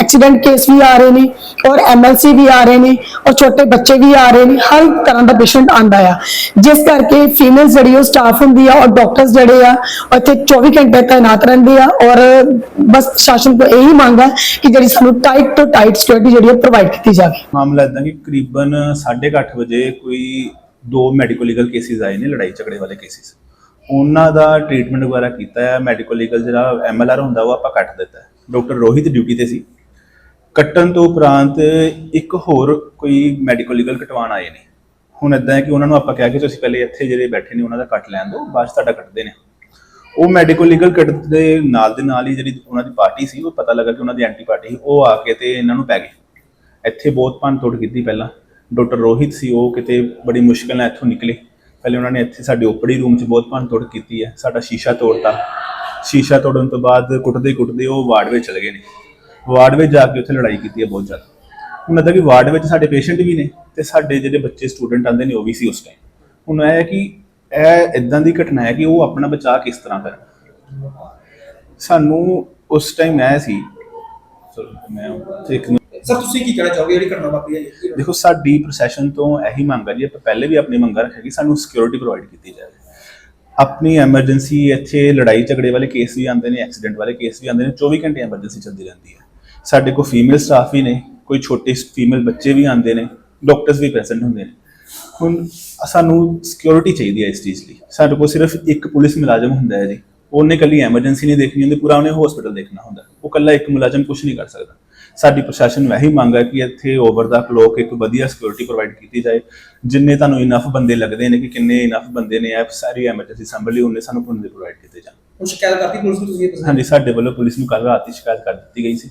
Accident case ਵੀ ਆ ਰਹੇ ਨੇ ਔਰ ਐਮਐਲਸੀ ਵੀ ਆ ਰਹੇ ਨੇ ਔਰ ਛੋਟੇ ਬੱਚੇ ਵੀ ਆ ਰਹੇ ਨੇ, ਹਰ ਤਰ੍ਹਾਂ ਦਾ ਪੇਸ਼ੈਂਟ ਆਂਦਾ ਆ। ਜਿਸ ਕਰਕੇ ਫੀਮੇਲ ਜਿਹੜੀ ਉਹ ਸਟਾਫ ਹੁੰਦੀ ਆ ਔਰ ਡਾਕਟਰਸ ਜਿਹੜੇ ਆ ਇੱਥੇ 24 ਘੰਟੇ ਤਾਇਨਾਤ ਰਹਿੰਦੇ ਆ ਔਰ ਬਸ ਸ਼ਾਸਨ ਤੋਂ ਇਹੀ ਮੰਗ ਹੈ ਕਿ ਜਿਹੜੀ ਸਾਨੂੰ ਟਾਈਟ ਤੋਂ ਟਾਈਟ ਸਿਕਿਉਰਿਟੀ ਜਿਹੜੀ ਹੈ ਪ੍ਰੋਵਾਈਡ ਕੀਤੀ ਜਾਵੇ। ਮਾਮਲਾ ਇਦਾਂ ਕਿ ਕਰੀਬਨ 8:30 ਵਜੇ ਕੋਈ ਦੋ ਮੈਡੀਕਲ ਲੀਗਲ ਕੇਸਿਸ ਆਏ ਨੇ, ਲੜਾਈ ਝਗੜੇ ਵਾਲੇ ਕੇਸਿਸ ਉਹਨਾਂ ਦਾ ਟ੍ਰੀਟਮੈਂਟ ਵਗੈਰਾ ਕੀਤਾ ਹੈ ਮੈਡੀਕਲ ਲੀਗਲ ਜਿਹੜਾ ਐਮਐਲਆਰ ਹੁੰਦਾ ਉਹ ਆਪਾਂ ਕੱਟ ਦਿੱਤਾ। ਡਾਕਟਰ ਰੋਹਿਤ ਡਿਊਟੀ ਤੇ ਸੀ। ਕੱਟਣ ਤੋਂ ਉਪਰੰਤ ਇੱਕ ਹੋਰ ਕੋਈ ਮੈਡੀਕਲ ਲੀਗਲ ਕਟਵਾਉਣ ਆਏ ਨੇ। ਹੁਣ ਇਦਾਂ ਹੈ ਕਿ ਉਹਨਾਂ ਨੂੰ ਆਪਾਂ ਕਿਹਾ ਕਿ ਤੁਸੀਂ ਪਹਿਲੇ ਇੱਥੇ ਜਿਹੜੇ ਬੈਠੇ ਨੇ, ਉਹਨਾਂ ਦਾ ਕੱਟ ਲੈਣ ਦਿਓ, ਬਾਅਦ 'ਚ ਤੁਹਾਡਾ ਕੱਟਦੇ ਨੇ। ਉਹ ਮੈਡੀਕਲ ਲੀਗਲ ਕੱਟ ਦੇ ਨਾਲ ਦੇ ਨਾਲ ਹੀ ਜਿਹੜੀ ਉਹਨਾਂ ਦੀ ਪਾਰਟੀ ਸੀ, ਉਹ ਪਤਾ ਲੱਗਾ ਕਿ ਉਹਨਾਂ ਦੀ ਐਂਟੀ ਪਾਰਟੀ ਸੀ, ਉਹ ਆ ਕੇ ਤੇ ਇਹਨਾਂ ਨੂੰ ਪੈ ਗਏ। ਇੱਥੇ ਬਹੁਤ ਭੰਨ ਤੋੜ ਕੀਤੀ ਪਹਿਲਾਂ। ਡਾਕਟਰ ਰੋਹਿਤ ਸੀ, ਉਹ ਕਿਤੇ ਬੜੀ ਮੁਸ਼ਕਲ ਨਾਲ ਇੱਥੋਂ ਨਿਕਲੇ। ਪਹਿਲੇ ਉਹਨਾਂ ਨੇ ਇੱਥੇ ਸਾਡੇ ਓਪੜੀ ਰੂਮ 'ਚ ਬਹੁਤ ਭੰਨ ਤੋੜ ਕੀਤੀ ਹੈ, ਸਾਡਾ ਸ਼ੀਸ਼ਾ ਤੋੜਤਾ। ਸ਼ੀਸ਼ਾ ਤੋੜਨ ਤੋਂ ਬਾਅਦ ਕੁੱਟਦੇ ਕੁੱਟਦੇ ਉਹ ਵਾਰਡ ਵਿੱਚ ਚਲੇ ਗਏ ਨੇ। ਵਾਰਡ ਵਿੱਚ ਜਾ ਕੇ ਉੱਥੇ ਲੜਾਈ ਕੀਤੀ ਹੈ ਬਹੁਤ ਜ਼ਿਆਦਾ। ਹੁਣ ਇਹਦਾ ਕਿ ਵਾਰਡ ਵਿੱਚ ਸਾਡੇ ਪੇਸ਼ੈਂਟ ਵੀ ਨੇ ਤੇ ਸਾਡੇ ਜਿਹੜੇ ਬੱਚੇ ਸਟੂਡੈਂਟ ਆਉਂਦੇ ਨੇ ਉਹ ਵੀ ਸੀ ਉਸ ਟਾਈਮ ਹੁਣ ਇਹ ਹੈ ਕਿ ਇਹ ਇਦਾਂ ਦੀ ਘਟਨਾ ਹੈ ਕਿ ਉਹ ਆਪਣਾ ਬਚਾਅ ਕਿਸ ਤਰ੍ਹਾਂ ਕਰਨ। ਸਾਨੂੰ ਉਸ ਟਾਈਮ ਇਹ ਸੀ। Sorry, ਮੈਂ ਉੱਥੇ ਇੱਕ ਸਰ ਤੁਸੀਂ ਕੀ ਕਹਿਣਾ ਚਾਹੋਗੇ? ਜਿਹੜੀ ਘਟਨਾ ਵਾਪਰੀ ਹੈ ਦੇਖੋ ਸਾਡੀ ਪ੍ਰੋਸੈਸ਼ਨ ਤੋਂ ਇਹੀ ਮੰਗ ਹੈ ਜੀ ਆਪਾਂ ਪਹਿਲੇ ਵੀ ਆਪਣੀ ਮੰਗਾਂ ਰੱਖਿਆ ਕਿ ਸਾਨੂੰ ਸਿਕਿਉਰਿਟੀ ਪ੍ਰੋਵਾਈਡ ਕੀਤੀ ਜਾਵੇ। ਆਪਣੀ ਐਮਰਜੈਂਸੀ ਇੱਥੇ ਲੜਾਈ ਝਗੜੇ ਵਾਲੇ ਕੇਸ ਵੀ ਆਉਂਦੇ ਨੇ ਐਕਸੀਡੈਂਟ ਵਾਲੇ ਕੇਸ ਵੀ ਆਉਂਦੇ ਨੇ 24 ਘੰਟੇ ਐਮਰਜੈਂਸੀ ਚੱਲਦੀ ਰਹਿੰਦੀ ਹੈ। ਸਾਡੇ ਕੋਲ ਫੀਮੇਲ ਸਟਾਫ ਵੀ ਨੇ ਕੋਈ ਛੋਟੇ ਫੀਮੇਲ ਬੱਚੇ ਵੀ ਆਉਂਦੇ ਨੇ ਡਾਕਟਰਸ ਵੀ ਪ੍ਰੈਜ਼ੈਂਟ ਹੁੰਦੇ ਨੇ। ਹੁਣ ਸਾਨੂੰ ਸਿਕਿਉਰਿਟੀ ਚਾਹੀਦੀ ਹੈ ਇਸ ਚੀਜ਼ ਲਈ। ਸਾਡੇ ਕੋਲ ਸਿਰਫ ਇੱਕ ਪੁਲਿਸ ਮੁਲਾਜ਼ਮ ਹੁੰਦਾ ਹੈ ਜੀ। ਉਹਨੇ ਕੱਲੀ ਐਮਰਜੈਂਸੀ ਨਹੀਂ ਦੇਖਣੀ ਹੁੰਦੀ ਪੂਰਾ ਉਹਨੇ ਹਸਪੀਟਲ ਦੇਖਣਾ ਹੁੰਦਾ। ਉਹ ਕੱਲਾ ਇੱਕ ਮੁਲਾਜ਼ਮ ਕੁਝ ਨਹੀਂ ਕਰ ਸਕਦਾ। ਸਾਡੀ ਪ੍ਰਸ਼ਾਸਨ ਇਹੀ ਮੰਗ ਹੈ ਕਿ ਇੱਥੇ ਓਵਰ ਦਾ ਕਲੋਕ ਇੱਕ ਵਧੀਆ ਸਿਕਿਉਰਿਟੀ ਪ੍ਰੋਵਾਈਡ ਕੀਤੀ ਜਾਏ। ਜਿੰਨੇ ਤੁਹਾਨੂੰ ਇਨਫ ਬੰਦੇ ਲੱਗਦੇ ਨੇ ਕਿ ਕਿੰਨੇ ਇਨਫ ਬੰਦੇ ਨੇ ਇਹ ਸਾਰੀ ਐਮਰਜੈਂਸੀ ਸੰਭਲੀ ਉਹਨੇ ਸਾਨੂੰ ਬੰਦੇ ਪ੍ਰੋਵਾਈਡ ਕੀਤੇ ਜਾਣ। ਹੁਣ ਸ਼ਿਕਾਇਤ ਕਰਤੀ ਪੁਲਿਸ ਨੂੰ ਤੁਸੀਂ ਇਹ ਹਾਂਜੀ ਸਾਡੇ ਵੱਲੋਂ ਪੁਲਿਸ ਨੂੰ ਕੱਲ ਰਾਤ ਹੀ ਸ਼ਿਕਾਇਤ ਕਰ ਦਿੱਤੀ ਗਈ ਸੀ।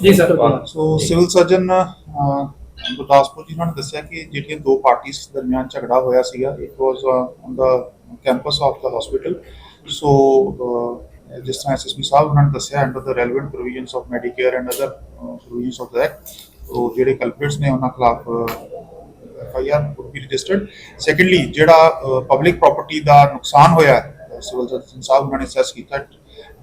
ਜੀ sir so civil surgeon Gurdaspur ji ਨੇ ਦੱਸਿਆ ਕਿ ਜਿਹੜੀਆਂ ਦੋ ਪਾਰਟੀਆਂ ਦਰਮਿਆਨ ਝਗੜਾ ਹੋਇਆ ਸੀਗਾ। It was on the campus of the hospital so ਜਿਸ ਤਰ੍ਹਾਂ ਐਸਐਸਪੀ ਸਾਹਿਬ ਉਹਨਾਂ ਨੇ ਦੱਸਿਆ under the relevant provisions of Medicare and other provisions of the act ਉਹ ਜਿਹੜੇ ਕਲਪਰੇਟਸ ਨੇ ਉਹਨਾਂ ਖਿਲਾਫ F would be registered secondly ਜਿਹੜਾ ਪਬਲਿਕ ਪ੍ਰਾਪਰਟੀ ਦਾ ਨੁਕਸਾਨ ਹੋਇਆ ਸਿਵਲ ਸਰਜਨ ਸਾਹਿਬ ਉਹਨਾਂ ਨੇ ਅਸੈਸ ਕੀਤਾ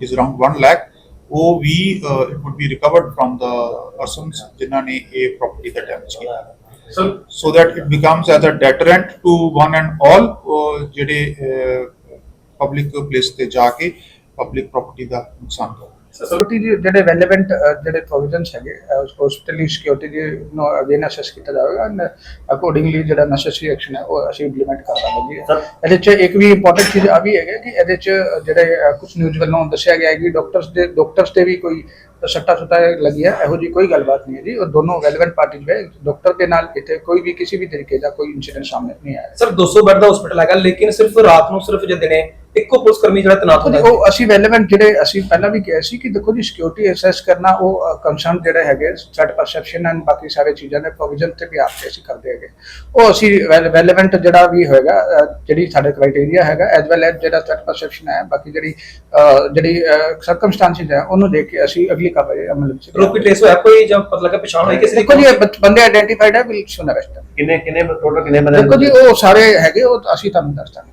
is around 1 lakh ਉਹ ਵੀ uh, it would be recovered from the persons ਜਿਨ੍ਹਾਂ ਨੇ ਇਹ property ਦਾ damage ਕੀਤਾ so that it becomes as a deterrent to one and all uh, ਜਿਹੜੇ ਪਬਲਿਕ ਪਲੇਸ ਤੇ ਜਾ ਕੇ ਪਬਲਿਕ ਪ੍ਰਾਪਰਟੀ ਦਾ ਨੁਕਸਾਨ ਕਰ ਸਿਕਿਉਰਿਟੀ ਦੇ ਜਿਹੜੇ ਰੈਲੇਵੈਂਟ ਜਿਹੜੇ ਪ੍ਰੋਵੀਜ਼ਨਸ ਹੈਗੇ ਹਸਪੀਟਲੀ ਸਿਕਿਉਰਿਟੀ ਦੇ ਨੂੰ ਅਗੇਨ ਅਸੈਸ ਕੀਤਾ ਜਾਵੇਗਾ ਐਂਡ ਅਕੋਰਡਿੰਗਲੀ ਜਿਹੜਾ ਨੈਸੈਸਰੀ ਐਕਸ਼ਨ ਹੈ ਉਹ ਅਸੀਂ ਇੰਪਲੀਮੈਂਟ ਕਰ ਦਾਂਗੇ। ਇਹਦੇ ਚ ਇੱਕ ਵੀ ਇੰਪੋਰਟੈਂਟ ਚੀਜ਼ ਆ ਵੀ ਹੈਗਾ ਕਿ ਇਹਦੇ ਚ ਜਿਹੜੇ ਕੁਝ ਨਿਊਜ਼ ਵੱਲੋਂ ਦੱਸਿਆ ਗਿਆ ਹੈ ਕਿ ਡਾਕਟਰਸ ਦੇ ਡਾਕਟਰਸ ਤੇ ਵੀ ਕੋਈ ਸੱਟਾ ਸੁੱਟਾ ਲੱਗੀ ਹੈ ਇਹੋ ਜੀ ਕੋਈ ਗੱਲਬਾਤ ਨਹੀਂ ਹੈ ਜੀ। ਉਹ ਦੋਨੋਂ ਰੈਲੇਵੈਂਟ ਪਾਰਟੀਜ਼ ਵੇ ਡਾਕਟਰ ਦੇ ਨਾਲ ਇੱਥੇ ਕੋਈ ਵੀ ਕਿਸੇ ਵੀ ਤਰੀਕੇ ਦਾ ਕੋਈ ਇਨਸੀਡੈਂਟ ਸਾਹਮਣੇ ਨਹੀਂ ਆਇਆ। ਸਰ 200 ਬੈੱਡ ਦਾ ਹਸਪੀਟਲ ਹੈਗਾ ਲੇਕਿਨ ਸਿਰਫ ਰਾਤ ਨੂੰ ਸਿਰਫ ਜੇ ਦਿਨੇ ਇੱਕੋ ਪੁਲਿਸ ਕਰਮੀ ਜਿਹੜਾ ਤੈਨਾਤ ਹੁੰਦਾ ਉਹ ਅਸੀਂ ਰੈਲੇਵੈਂਟ ਜਿਹੜੇ ਅਸੀਂ ਪਹਿਲਾਂ ਵੀ ਕਿਹਾ ਸੀ ਕਿ ਦੇਖੋ ਜੀ ਸਿਕਿਉਰਿਟੀ ਅਸੈਸ ਕਰਨਾ ਉਹ ਕੰਸਰਨ ਜਿਹੜੇ ਹੈਗੇ ਥ੍ਰੈਟ ਪਰਸੈਪਸ਼ਨ ਐਂਡ ਬਾਕੀ ਸਾਰੇ ਚੀਜ਼ਾਂ ਦੇ ਪ੍ਰੋਵੀਜ਼ਨ ਤੇ ਵੀ ਆਪਕੇ ਅਸੀਂ ਕਰਦੇ ਹੈਗੇ। ਉਹ ਅਸੀਂ ਰੈਲੇਵੈਂਟ ਜਿਹੜਾ ਵੀ ਹੋਏਗਾ ਜਿਹੜੀ ਸਾਡੇ ਕ੍ਰਾਈਟੇਰੀਆ ਹੈਗਾ ਐਸ ਵੈਲ ਐਸ ਜਿਹੜਾ ਥ੍ਰੈਟ ਪਰਸੈਪਸ਼ਨ ਹੈ ਬਾਕੀ ਜਿਹੜੀ ਜਿਹੜੀ ਸਰਕਮਸਟੈਂਸਸ ਹੈ ਉਹਨੂੰ ਦੇਖ ਕੇ ਅਸੀਂ ਅਗਲੀ ਕਾਰਵਾਈ ਅਮਲ ਵਿੱਚ ਰੋਪੀ ਟ੍ਰੇਸ ਹੋਇਆ ਕੋਈ ਜਾਂ ਪਤਾ ਲੱਗਾ ਪਛਾਣ ਹੋਈ ਕਿਸੇ ਦੀ? ਦੇਖੋ ਜੀ ਬੰਦੇ ਆਇਡੈਂਟੀਫਾਈਡ ਹੈ ਵਿਲ ਸੁਨ ਅਰੈਸਟ ਕਿੰਨੇ ਕਿੰਨੇ ਟੋਟਲ ਕਿੰਨੇ ਬੰਦੇ ਦੇਖੋ ਜੀ ਉਹ ਸਾਰੇ ਹੈਗੇ ਉਹ ਅਸੀਂ ਤੁਹਾਨੂੰ ਦੱਸ ਦਾਂਗੇ।